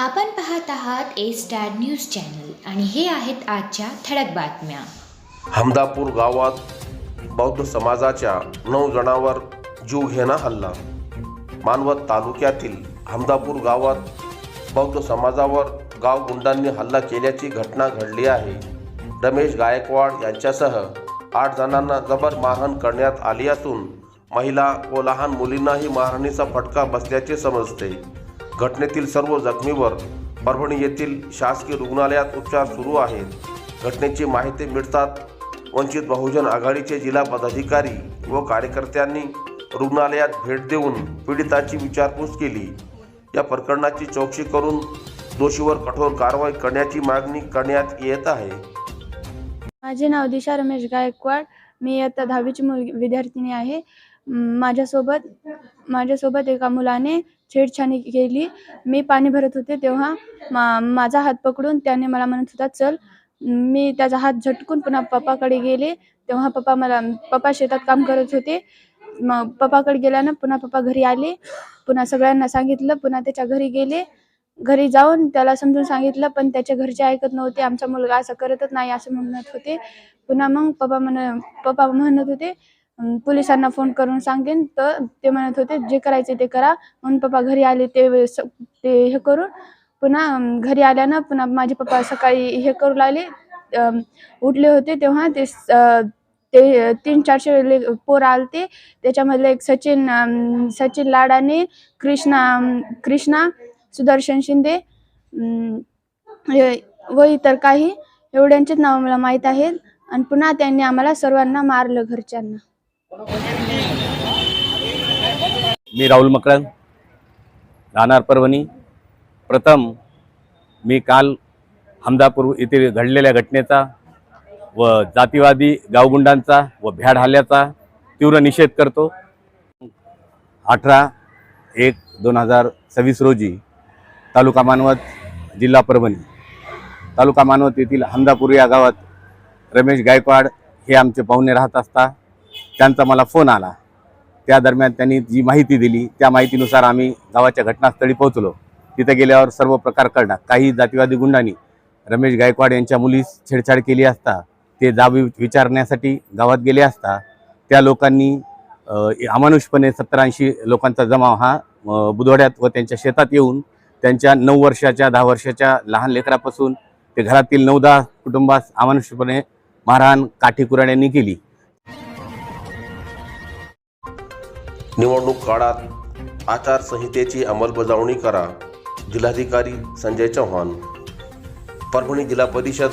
आपण पाहत आहात ए स्टार न्यूज चॅनल आणि हे आहेत आजच्या ठळक बातम्या. हमदापूर गावात बौद्ध समाजाच्या नऊ जणांवर जीवघेणा हल्ला. मानवत तालुक्यातील हमदापूर गावात बौद्ध समाजावर गाव गुंडांनी हल्ला केल्याची घटना घडली आहे. रमेश गायकवाड यांच्यासह आठ जणांना जबर मारहाण करण्यात आली असून महिला व लहान मुलींनाही मारहाणीचा फटका बसल्याचे समजते. घटनेतील सर्व जखमीवर परभणी येथील शासकीय रुग्णालयात उपचार सुरू आहेत. घटनेची माहिती मिळतात वंचित बहुजन आघाडीचे जिल्हा पदाधिकारी व कार्यकर्त्यांनी रुग्णालयात भेट देऊन पीडितांची विचारपूस केली. या प्रकरणाची चौकशी करून दोषीवर कठोर कारवाई करण्याची मागणी करण्यात येत आहे. माझे नाव दिशा रमेश गायकवाड. मी इयत्ता दहावीची मुलगी विद्यार्थिनी आहे. माझ्यासोबत माझ्यासोबत एका मुलाने छेडछाणी केली. मी पाणी भरत होते तेव्हा मा माझा हात पकडून त्याने मला म्हणत होता चल मी त्याचा हात झटकून पुन्हा पप्पाकडे गेले. तेव्हा पप्पा मला पप्पा शेतात काम करत होते. मग पप्पाकडे गेल्यानं पुन्हा पप्पा घरी आले. पुन्हा सगळ्यांना सांगितलं पुन्हा त्याच्या घरी गेले. घरी जाऊन त्याला समजून सांगितलं पण त्याच्या घरचे ऐकत नव्हते. आमचा मुलगा असं करतच नाही असं म्हणत होते. पुन्हा मग पप्पा म्हण पप्पा म्हणत होते पोलिसांना फोन करून सांगेन. तर ते म्हणत होते जे करायचे ते करा. म्हणून पप्पा घरी आले ते स- ते हे करून. पुन्हा घरी आल्यानं पुन्हा माझे पप्पा सकाळी हे करू लागले. अं, उठले होते तेव्हा ते स- अं, ते तीन चारशे ले पोर आलते. त्याच्यामधले एक सचिन अं, सचिन लाडाने कृष्णा अं, कृष्णा सुदर्शन शिंदे अं, हे- व इतर काही. एवढ्यांचेच नाव मला माहीत आहेत. आणि पुन्हा त्यांनी आम्हाला सर्वांना मारलं घरच्यांना. मी राहुल मकरंद राहणार परभणी. प्रथम मी काल हमदापूर येथे घडलेल्या घटनेचा व जातीवादी गावगुंडांचा व भ्याड हल्ल्याचा तीव्र निषेध करतो. अठरा एक दोन हजार सव्वीस रोजी तालुका मानवत जिल्हा परभणी. तालुका मानवत येथील हमदापूर या गावात रमेश गायकवाड हे आमचे पाहुणे राहत असता. त्यांचा मला फोन आला. त्या दरम्यान त्यांनी जी माहिती दिली त्या माहितीनुसार आम्ही गावाच्या घटनास्थळी पोहोचलो. तिथे गेल्यावर सर्व प्रकार कळणार. काही जातीवादी गुंडांनी रमेश गायकवाड यांच्या मुलीस छेडछाड केली असता ते जाब विचारण्यासाठी गावात गेले असता त्या लोकांनी अमानुषपणे सत्तर ऐंशी लोकांचा जमाव हा बुधवड्यात बुधवाड्यात व त्यांच्या शेतात येऊन त्यांच्या नऊ वर्षाच्या दहा वर्षाच्या लहान लेकरापासून ते घरातील नऊ दहा कुटुंबास अमानुषपणे मारहाण काठीकुराड्यांनी केली. निवडणूक काळात आचारसंहितेची अंमलबजावणी करा जिल्हाधिकारी संजय चव्हाण. परभणी जिल्हा परिषद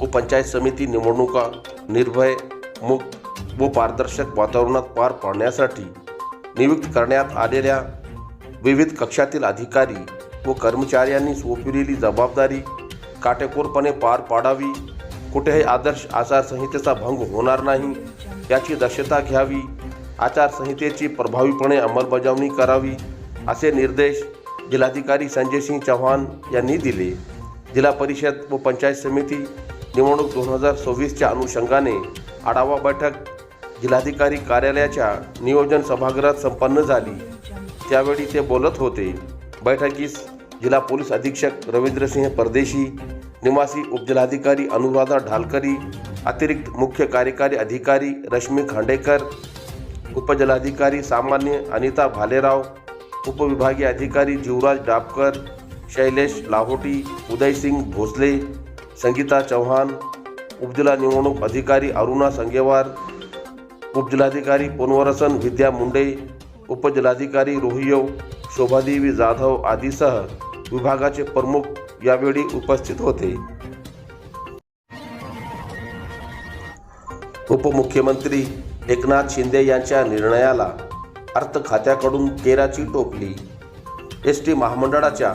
व पंचायत समिती निवडणुका निर्भय मुक्त व पारदर्शक वातावरणात पार पाडण्यासाठी नियुक्त करण्यात आलेल्या विविध कक्षातील अधिकारी व कर्मचाऱ्यांनी सोपविलेली जबाबदारी काटेकोरपणे पार पाडावी. कुठेही आदर्श आचारसंहितेचा भंग होणार नाही याची दक्षता घ्यावी. आचारसंहितेची प्रभावीपणे अंमलबजावणी करावी असे निर्देश जिल्हाधिकारी संजय सिंग चव्हाण यांनी दिले. जिल्हा परिषद व पंचायत समिती निवडणूक दोन हजार सव्वीसच्या अनुषंगाने आढावा बैठक जिल्हाधिकारी कार्यालयाच्या नियोजन सभागृहात संपन्न झाली. त्यावेळी ते बोलत होते बैठकीस जिल्हा पोलीस अधीक्षक रवींद्रसिंह परदेशी निवासी उपजिल्हाधिकारी अनुराधा ढालकरी अतिरिक्त मुख्य कार्यकारी अधिकारी रश्मी खांडेकर उपजिल्हाधिकारी सामान्य अनिता भालेराव उपविभागीय अधिकारी जीवराज डापकर शैलेश लाहोटी उदयसिंग भोसले संगीता चव्हाण उपजिल्हा निवडणूक अधिकारी अरुणा संगेवार उपजिल्हाधिकारी पोनवरसन विद्या मुंडे उपजिल्हाधिकारी रोहियो शोभादेवी जाधव आदीसह विभागाचे प्रमुख यावेळी उपस्थित होते. उपमुख्यमंत्री एकनाथ शिंदे यांच्या निर्णयाला अर्थ खात्याकडून केराची टोपली. एस टी महामंडळाच्या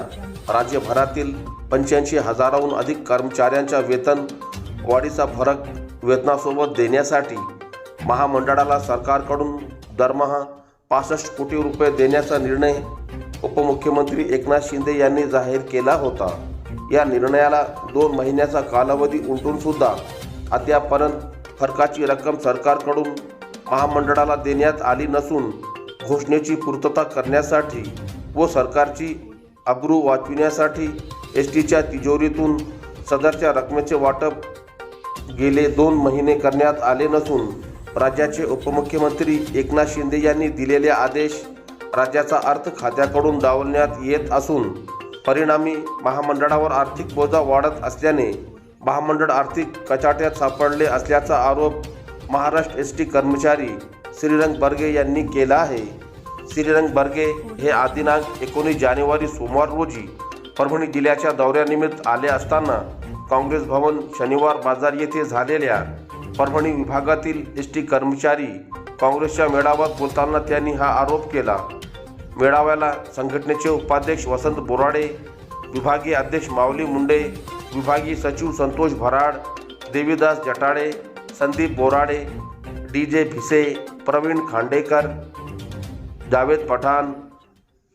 राज्यभरातील पंच्याऐंशी हजाराहून अधिक कर्मचाऱ्यांच्या वेतन वाढीचा फरक वेतनासोबत देण्यासाठी महामंडळाला सरकारकडून दरमहा पासष्ट कोटी रुपये देण्याचा निर्णय उपमुख्यमंत्री एकनाथ शिंदे यांनी जाहीर केला होता. या निर्णयाला दोन महिन्याचा कालावधी उलटून सुद्धा अद्यापर्यंत फरकाची रक्कम सरकारकडून महामंडळाला देण्यात आली नसून घोषणेची पूर्तता करण्यासाठी व सरकारची अब्रू वाचविण्यासाठी एस टीच्या तिजोरीतून सदरच्या रकमेचे वाटप गेले दोन महिने करण्यात आले नसून राज्याचे उपमुख्यमंत्री एकनाथ शिंदे यांनी दिलेले आदेश राज्याचा अर्थ खात्याकडून डावलण्यात येत असून परिणामी महामंडळावर आर्थिक बोजा वाढत असल्याने महामंडळ आर्थिक कचाट्यात सापडले असल्याचा आरोप महाराष्ट्र एस टी कर्मचारी श्रीरंग बर्गे यांनी केला आहे. श्रीरंग बर्गे हे आदिनांक एकोणीस जानेवारी सोमवार रोजी परभणी जिल्ह्याच्या दौऱ्यानिमित्त आले असताना काँग्रेस भवन शनिवार बाजार येथे झालेल्या परभणी विभागातील एस टी कर्मचारी काँग्रेसच्या मेळाव्यात बोलताना त्यांनी हा आरोप केला. मेळाव्याला संघटनेचे उपाध्यक्ष वसंत बोराडे विभागीय अध्यक्ष माऊली मुंडे विभागीय सचिव संतोष भराड देवीदास जटाळे संदीप बोराडे डी जे भिसे प्रवीण खांडेकर जावेद पठाण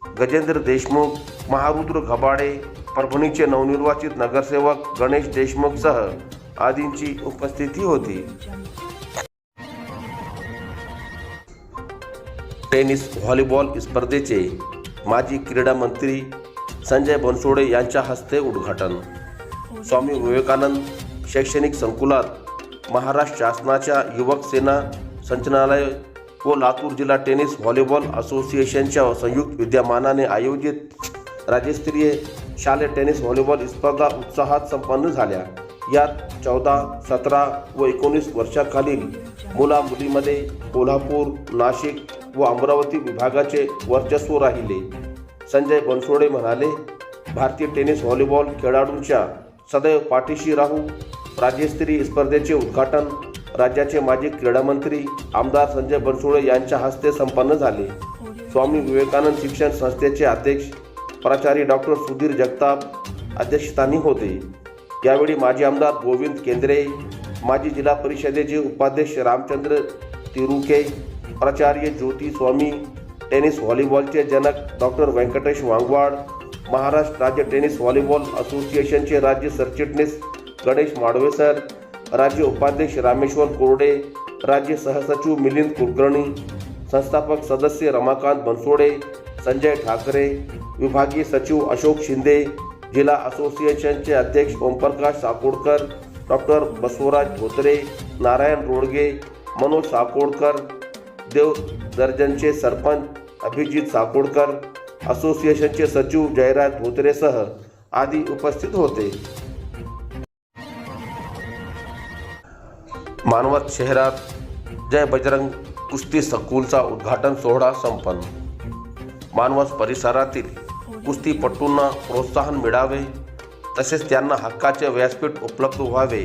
गजेंद्र देशमुख महारुद्र घबाडे परभणीचे नवनिर्वाचित नगरसेवक गणेश देशमुखसह आदींची उपस्थिती होती। टेनिस व्हॉलीबॉल स्पर्धेचे माजी क्रीडा मंत्री संजय बनसोडे यांच्या हस्ते उद्घाटन। स्वामी विवेकानंद शैक्षणिक संकुलात महाराष्ट्र शासनाच्या युवक सेना संचालनालय व लातूर जिल्हा टेनिस व्हॉलीबॉल असोसिएशनच्या संयुक्त विद्यमानाने आयोजित राज्यस्तरीय शालेय टेनिस व्हॉलीबॉल स्पर्धा उत्साहात संपन्न झाल्या. यात चौदा सतरा व एकोणीस वर्षाखालील मुला मुलीमध्ये कोल्हापूर नाशिक व अमरावती विभागाचे वर्चस्व राहिले. संजय बनसोडे म्हणाले भारतीय टेनिस व्हॉलीबॉल खेळाडूंच्या सदैव पाठीशी राहू. राज्यस्तरीय स्पर्धेचे उद्घाटन राज्याचे माजी क्रीडामंत्री आमदार संजय बनसोडे यांच्या हस्ते संपन्न झाले. स्वामी विवेकानंद शिक्षण संस्थेचे अध्यक्ष प्राचार्य डॉक्टर सुधीर जगताप अध्यक्षस्थानी होते. यावेळी माजी आमदार गोविंद केंद्रे माजी जिल्हा परिषदेचे उपाध्यक्ष रामचंद्र तिरुके प्राचार्य ज्योती स्वामी टेनिस व्हॉलीबॉलचे जनक डॉक्टर व्यंकटेश वांगवाड महाराष्ट्र राज्य टेनिस व्हॉलीबॉल असोसिएशनचे राज्य सरचिटणीस गणेश माडवेसर राज्य उपाध्यक्ष रामेश्वर कोरडे राज्य सहसचिव मिलिंद कुलकर्णी संस्थापक सदस्य रमाकांत बनसोडे संजय ठाकरे विभागीय सचिव अशोक शिंदे जिल्हा असोसिएशनचे अध्यक्ष ओमप्रकाश साकोडकर डॉक्टर बसवराज धोत्रे नारायण रोडगे मनोज साकोडकर देव दर्जनचे सरपंच अभिजित साकोडकर असोसिएशनचे सचिव जयराज धोत्रेसह आदी उपस्थित होते. मानवत शहरात जय बजरंग कुस्ती संकुलचा उद्घाटन सोहळा संपन्न. मानवत परिसरातील कुस्तीपटूंना प्रोत्साहन मिळावे तसेच त्यांना हक्काचे व्यासपीठ उपलब्ध व्हावे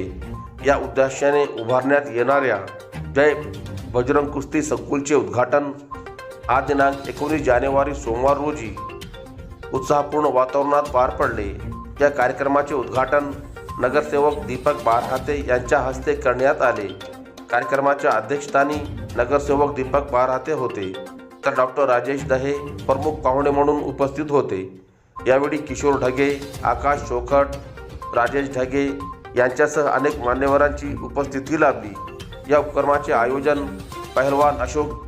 या उद्देशाने उभारण्यात येणाऱ्या जय बजरंग कुस्ती संकुलचे उद्घाटन आज दिनांक एकोणीस जानेवारी सोमवार रोजी उत्साहपूर्ण वातावरणात पार पडले. या कार्यक्रमाचे उद्घाटन नगरसेवक दीपक बारहाते यांच्या हस्ते करण्यात आले. कार्यक्रमाच्या अध्यक्षस्थानी नगरसेवक दीपक बारहाते होते. तर डॉक्टर राजेश दहे प्रमुख पाहुणे म्हणून उपस्थित होते. यावेळी किशोर ढगे आकाश चोखट राजेश ढगे यांच्यासह अनेक मान्यवरांची उपस्थिती लाभली. या उपक्रमाचे आयोजन पहलवान अशोक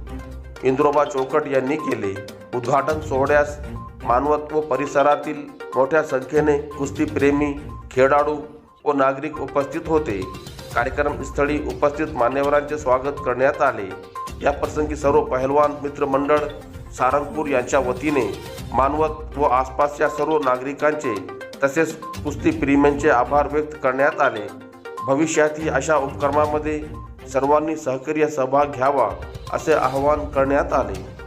इंद्रोबा चौकट यांनी केले. उद्घाटन सोहळ्यास मानवत व परिसरातील मोठ्या संख्येने कुस्तीप्रेमी खेळाडू व नागरिक उपस्थित होते. कार्यक्रम स्थळी उपस्थित मान्यवरांचे स्वागत करण्यात आले. या प्रसंगी सर्व पहलवान मित्रमंडळ सारंगपूर यांच्या वतीने मानवत व आसपासच्या सर्व नागरिकांचे तसेच कुस्तीप्रेमींचे आभार व्यक्त करण्यात आले. भविष्यातही अशा उपक्रमामध्ये सर्वांनी सहकार्य सहभाग घ्यावा असे आवाहन करण्यात आले.